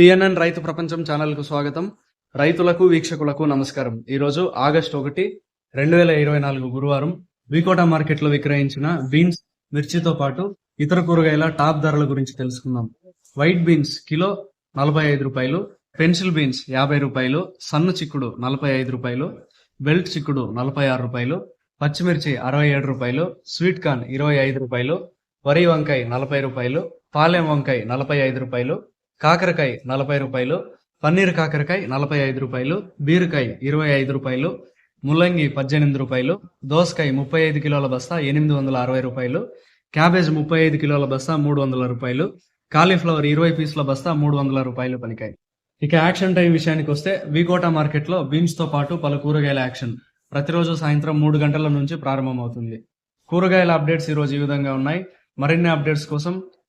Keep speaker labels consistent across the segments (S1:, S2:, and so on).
S1: PNN రైతు ప్రపంచం ఛానల్కు స్వాగతం. రైతులకు వీక్షకులకు నమస్కారం. ఈరోజు ఆగస్టు ఒకటి రెండు వేల ఇరవై నాలుగు గురువారం వికోటా మార్కెట్లో విక్రయించిన బీన్స్ మిర్చితో పాటు ఇతర కూరగాయల టాప్ ధరల గురించి తెలుసుకుందాం. వైట్ బీన్స్ కిలో నలభై ఐదు రూపాయలు పెన్సిల్ బీన్స్ యాభై రూపాయలు సన్న చిక్కుడు నలభై ఐదు రూపాయలు బెల్ట్ చిక్కుడు నలభై ఆరు రూపాయలు పచ్చిమిర్చి అరవై ఏడు రూపాయలు స్వీట్ కార్న్ ఇరవై ఐదు రూపాయలు వరి వంకాయ నలభై రూపాయలు పాలెం వంకాయ నలభై ఐదు రూపాయలు కాకరకాయ నలభై రూపాయలు పన్నీర్ కాకరకాయ నలభై ఐదు రూపాయలు బీరకాయ ఇరవై ఐదు రూపాయలు ముల్లంగి పద్దెనిమిది రూపాయలు దోసకాయ ముప్పై ఐదు కిలోల బస్తా ఎనిమిది వందల అరవై రూపాయలు క్యాబేజ్ ముప్పై ఐదు కిలోల బస్తా మూడు వందల రూపాయలు కాలీఫ్లవర్ ఇరవై పీసుల బస్తా మూడు వందల రూపాయలు పలికాయి ఇక యాక్షన్ టైం విషయానికి వస్తే వికోటా మార్కెట్లో బీన్స్తో బీన్స్తో పాటు పలు కూరగాయల యాక్షన్. ప్రతిరోజు సాయంత్రం మూడు గంటల నుంచి ప్రారంభమవుతుంది. కూరగాయల అప్డేట్స్ ఈరోజు ఈ విధంగా ఉన్నాయి. మరిన్ని అప్డేట్స్ కోసం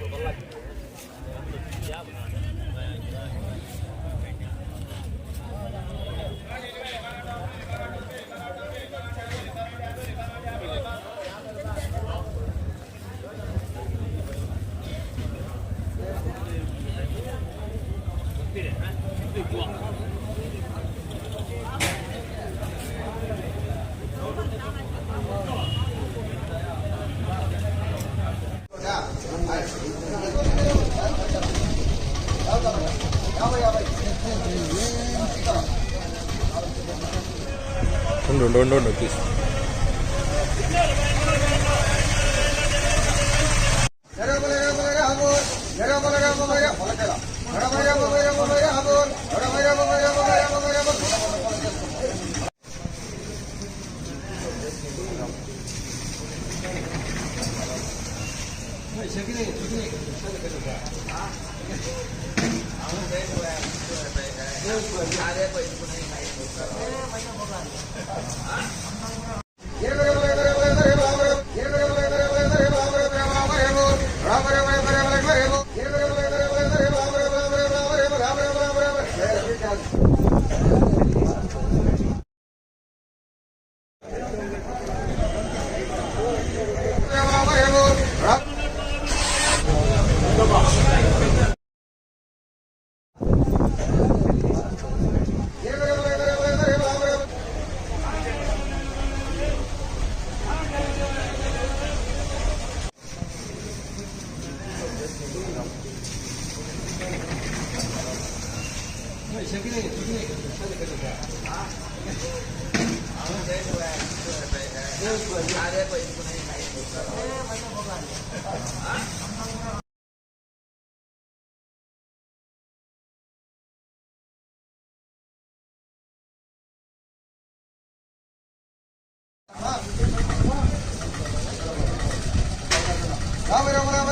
S1: Yeah, but like.
S2: ఉండు ఉండు ఉండు ఉండు తీసు ఉండు ఉండు ఉండు ఉండు తీసు
S3: యాభై రూపాయలు રામ રામ રામ